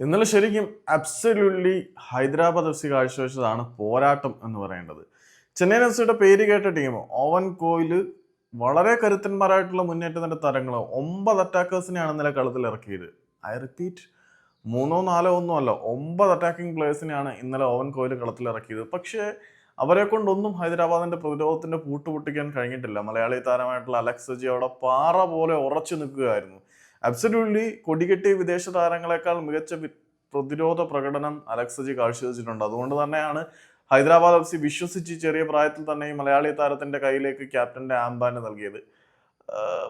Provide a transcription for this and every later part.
ഇന്നലെ ശരിക്കും absolutely Hyderabad F C കാഴ്ചവെച്ചതാണ് പോരാട്ടം എന്ന് പറയേണ്ടത്. ചെന്നൈയിൻ എഫ് സിയുടെ പേര് കേട്ട ടീം ഓവൻ കോയിൽ വളരെ കരുത്തന്മാരായിട്ടുള്ള മുന്നേറ്റത്തിന്റെ തരങ്ങൾ ഒമ്പത് അറ്റാക്കേഴ്സിനെയാണ് ഇന്നലെ കളത്തിൽ ഇറക്കിയത്. ഐ റിപ്പീറ്റ് മൂന്നോ നാലോ ഒന്നും അല്ല ഒമ്പത് അറ്റാക്കിംഗ് പ്ലേയേഴ്സിനെയാണ് ഇന്നലെ ഓവൻ കോയിൽ കളത്തിൽ ഇറക്കിയത്. പക്ഷേ അവരെ കൊണ്ടൊന്നും ഹൈദരാബാദിന്റെ പ്രതിരോധത്തിന്റെ പൂട്ടുപൊട്ടിക്കാൻ കഴിഞ്ഞിട്ടില്ല. മലയാളി താരമായിട്ടുള്ള അലക്സ് ജി അവിടെ പാറ പോലെ ഉറച്ചു നിൽക്കുകയായിരുന്നു. അബ്സല്യൂട്ട്ലി കൊടികെട്ടിയ വിദേശ താരങ്ങളെക്കാൾ മികച്ച പ്രതിരോധ പ്രകടനം അലക്സജി കാഴ്ചവെച്ചിട്ടുണ്ട്. അതുകൊണ്ട് തന്നെയാണ് ഹൈദരാബാദ് എഫ് സി വിശ്വസിച്ച് ചെറിയ പ്രായത്തിൽ തന്നെ ഈ മലയാളി താരത്തിന്റെ കയ്യിലേക്ക് ക്യാപ്റ്റന്റെ ആംബാന് നൽകിയത്.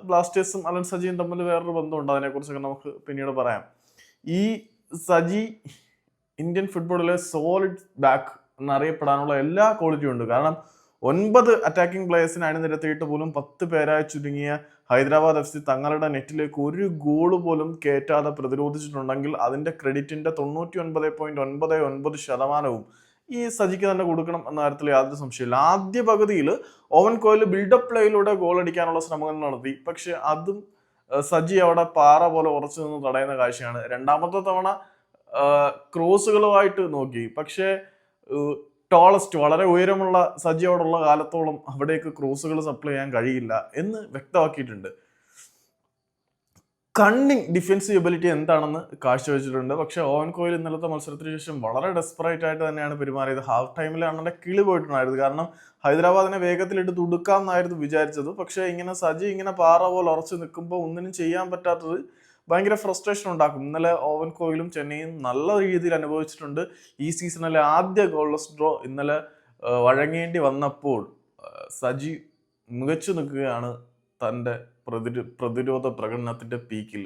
ബ്ലാസ്റ്റേഴ്സും അലൻ സജിയും തമ്മിൽ വേറൊരു ബന്ധമുണ്ട്. അതിനെക്കുറിച്ചൊക്കെ നമുക്ക് പിന്നീട് പറയാം. ഈ സജി ഇന്ത്യൻ ഫുട്ബോളിലെ സോളിഡ് ബാക്ക് എന്നറിയപ്പെടാനുള്ള എല്ലാ ക്വാളിറ്റിയും ഉണ്ട്. കാരണം ഒൻപത് അറ്റാക്കിംഗ് പ്ലേയേഴ്സിനെ അണിനിരത്തിയിട്ട് പോലും പത്ത് പേരായി ചുരുങ്ങിയ ഹൈദരാബാദ് എഫ് സി തങ്ങളുടെ നെറ്റിലേക്ക് ഒരു ഗോൾ പോലും കയറ്റാതെ പ്രതിരോധിച്ചിട്ടുണ്ടെങ്കിൽ അതിന്റെ ക്രെഡിറ്റിന്റെ തൊണ്ണൂറ്റി ഒൻപത് പോയിന്റ് ഒൻപത് ഒൻപത് ശതമാനവും ഈ സജിക്ക് തന്നെ കൊടുക്കണം എന്ന കാര്യത്തിൽ യാതൊരു സംശയമില്ല ആദ്യ പകുതിയിൽ ഓവൻ കോയിൽ ബിൽഡപ്പ് പ്ലേയിലൂടെ ഗോൾ അടിക്കാനുള്ള ശ്രമങ്ങൾ നടത്തി. പക്ഷെ അതും സജി അവിടെ പാറ പോലെ ഉറച്ചു നിന്ന് തടയുന്ന കാഴ്ചയാണ്. രണ്ടാമത്തെ തവണ ക്രോസുകളുമായിട്ട് നോക്കി. പക്ഷേ ടോളസ്റ്റ് വളരെ ഉയരമുള്ള സജിയോടുള്ള കാലത്തോളം അവിടേക്ക് ക്രൂസുകൾ സപ്ലൈ ചെയ്യാൻ കഴിയില്ല എന്ന് വ്യക്തമാക്കിയിട്ടുണ്ട്. കണ്ണിങ് ഡിഫൻസീവ് എബിലിറ്റി എന്താണെന്ന് കാഴ്ചവെച്ചിട്ടുണ്ട്. പക്ഷേ ഓവൻ കോയിൽ ഇന്നലത്തെ മത്സരത്തിന് ശേഷം വളരെ ഡെസ്പറേറ്റ് ആയിട്ട് തന്നെയാണ് പെരുമാറിയത്. ഹാഫ് ടൈമിൽ അണ്ണന്റെ കിളി പോയിട്ടുണ്ടായിരുന്നു. കാരണം ഹൈദരാബാദിനെ വേഗത്തിലിട്ട് തുടുക്കാം എന്നായിരുന്നു വിചാരിച്ചത്. പക്ഷേ ഇങ്ങനെ സജി ഇങ്ങനെ പാറ പോലെ ഉറച്ചു നിൽക്കുമ്പോൾ ഒന്നിനും ചെയ്യാൻ പറ്റാത്തത് ഭയങ്കര ഫ്രസ്ട്രേഷൻ ഉണ്ടാക്കും. ഇന്നലെ ഓവൻ കോയിലും ചെന്നൈയും നല്ല രീതിയിൽ അനുഭവിച്ചിട്ടുണ്ട്. ഈ സീസണിലെ ആദ്യ ഗോൾലെസ് ഡ്രോ ഇന്നലെ വഴങ്ങേണ്ടി വന്നപ്പോൾ സജി മികച്ചു നിൽക്കുകയാണ് തന്റെ പ്രതിരോ പ്രതിരോധ പ്രകടനത്തിന്റെ പീക്കിൽ